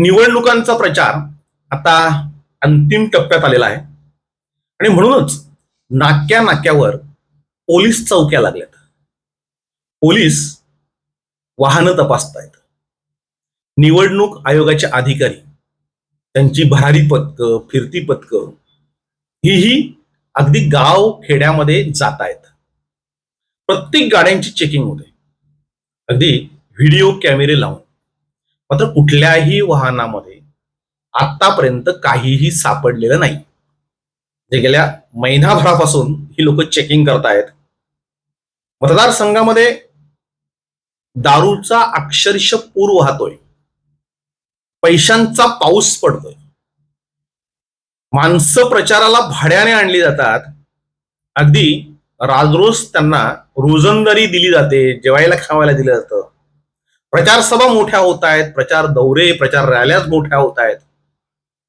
निवडणुकांचा प्रचार आता अंतिम टप्प्यात आलेला आहे. आणि म्हणूनच नाक्या नाक्यावर पोलीस चौक्या लागल्यात. पोलीस वाहनं तपासतायत. निवडणूक आयोगाचे अधिकारी त्यांची भरारी पथकं फिरती पथकं हीही अगदी गाव खेड्यामध्ये जात आहेत प्रत्येक गाड्यांची चेकिंग होते. अगदी व्हिडिओ कॅमेरे लावून. मात्र कुठल्याही वाहनामध्ये आतापर्यंत काहीही सापडलेलं नाही. जे गेल्या महिनाभरापासून ही लोक चेकिंग करतायत. मतदारसंघामध्ये दारूचा अक्षरशः पूर वाहतोय. पैशांचा पाऊस पडतोय. माणसं प्रचाराला भाड्याने आणली जातात. अगदी राजरोज त्यांना रोजंदारी दिली जाते जेवायला खावायला दिलं जातं. प्रचार सभा मोठ्या होत आहेत प्रचार दौरे प्रचार रॅल्याच मोठ्या होत आहेत.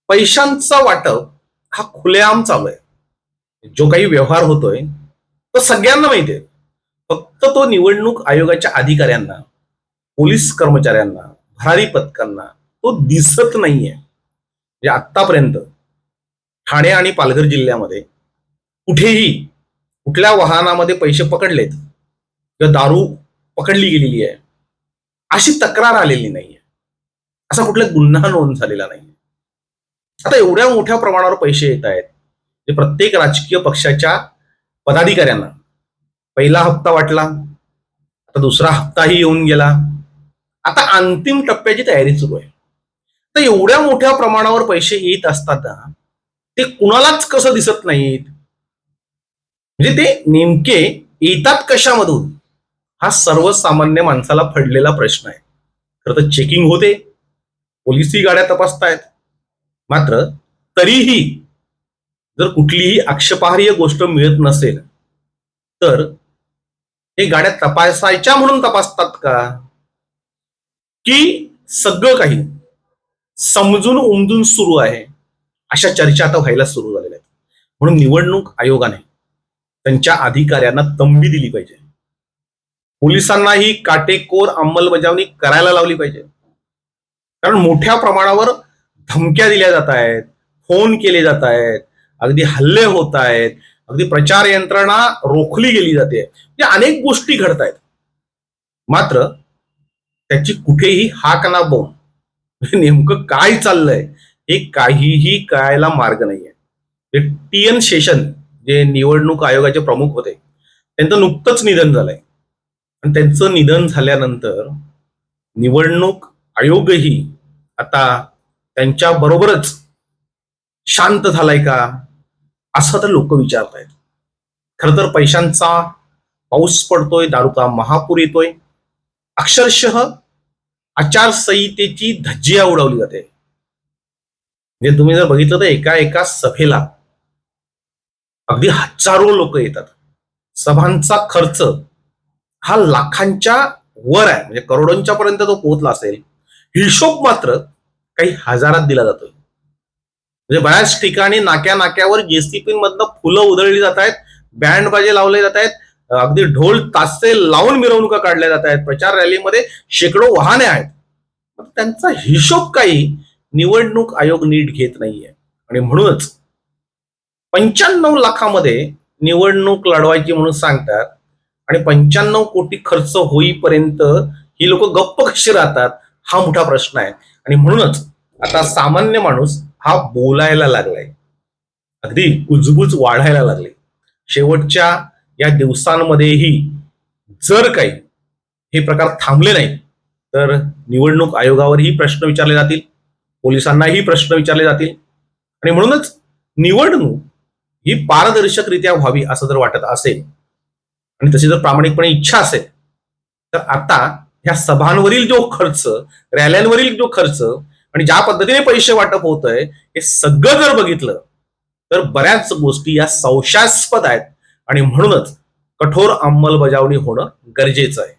पैशांचा वाटप हा खुलेआम चालू आहे. जो काही व्यवहार होतोय तो सगळ्यांना माहिती आहे. फक्त तो निवडणूक आयोगाच्या अधिकाऱ्यांना पोलीस कर्मचाऱ्यांना भरारी पथकांना तो दिसत नाहीये. म्हणजे आतापर्यंत ठाणे आणि पालघर जिल्ह्यामध्ये कुठेही कुठल्या वाहनामध्ये पैसे पकडलेत किंवा दारू पकडली गेलेली आहे. अशी तक्रार आलेली नाहीये. असा कुठला गुन्हा नोंद झालेला नाही आता एवढ्या मोठ्या प्रमाणावर पैसे येत आहेत जे प्रत्येक राजकीय पक्षाच्या पदाधिकाऱ्यांना. पहिला हप्ता वाटला आता दुसरा हप्ताही येऊन गेला. आता अंतिम टप्प्याची तयारी सुरू आहे. तर एवढ्या मोठ्या प्रमाणावर पैसे येत असताना ते कुणालाच कसं दिसत नाहीत? म्हणजे ते नेमके येतात कशामधून? हा सर्वसामान्य माणसाला पडलेला प्रश्न आहे. खरं तर चेकिंग होते. पोलिसही गाड्या तपासतायत. मात्र तरीही जर कुठलीही आक्षेपार्ह गोष्ट मिळत नसेल तर हे गाड्या तपासायच्या म्हणून तपासतात का? की सगळं काही समजून उमजून सुरू आहे. अशा चर्चा आता व्हायला सुरू झालेल्या आहेत. म्हणून निवडणूक आयोगाने त्यांच्या अधिकाऱ्यांना तंबी दिली पाहिजे. पोलिसांनाही काटेकोर अंमलबजावणी करायला लावली पाहिजे. कारण मोठ्या प्रमाणावर धमक्या दिल्या जात आहेत फोन केले जात आहेत अगदी हल्ले होत आहेत अगदी प्रचार यंत्रणा रोखली गेली जाते. या अनेक गोष्टी घडत आहेत. मात्र त्याची कुठेही हाक ना बोम नेमकं काय चाललंय हे काहीही कळायला मार्ग नाहीये. टी एन शेषन जे निवडणूक आयोगाचे प्रमुख होते त्यांचं नुकतंच निधन झालंय. आणि त्यांचं निधन झाल्यानंतर निवडणूक आयोगही आता त्यांच्या बरोबरच शांत झालाय का असं तर लोक विचारत आहेत खर तर पैशांचा पाऊस पडतोय दारुका महापूर येतोय. अक्षरशः आचारसंहितेची धज्जिया उडवली जाते. म्हणजे तुम्ही जर बघितलं तर एका एका सभेला अगदी हजारो लोक येतात. सभांचा खर्च हा लाखांच्या वर आहे. म्हणजे करोडोंच्या पर्यंत तो पोहोचला असेल. हिशोब मात्र काही हजारात दिला जातोय. म्हणजे बऱ्याच ठिकाणी नाक्या नाक्यावर जेसीपी मधनं फुलं उधळली जात आहेत. बँड बाजे लावले जात आहेत. अगदी ढोल तासे लावून मिरवणुका काढल्या जात आहेत. प्रचार रॅलीमध्ये शेकडो वाहने आहेत. त्यांचा हिशोब काही निवडणूक आयोग नीट घेत नाहीये. आणि म्हणूनच पंच्याण्णव लाखामध्ये निवडणूक लढवायची म्हणून सांगतात आणि पंच्याण्णव कोटी खर्च होईपर्यंत ही लोक गप्प कशी राहतात हा मोठा प्रश्न आहे. आणि म्हणूनच आता सामान्य माणूस हा बोलायला लागलाय. अगदी उजबूज वाढायला लागले. शेवटच्या या दिवसांमध्येही जर काही हे प्रकार थांबले नाही तर निवडणूक आयोगावरही प्रश्न विचारले जातील पोलिसांनाही प्रश्न विचारले जातील. आणि म्हणूनच निवडणूक ही पारदर्शकरित्या व्हावी असं जर वाटत असेल आणि तशी जर प्रामाणिकपणे इच्छा असेल तर आता ह्या सभांवरील जो खर्च रॅल्यांवरील जो खर्च आणि ज्या पद्धतीने पैसे वाटप होत आहे हे सगळं जर बघितलं तर बऱ्याच गोष्टी या संशयास्पद आहेत. आणि म्हणूनच कठोर अंमलबजावणी होणं गरजेचं आहे.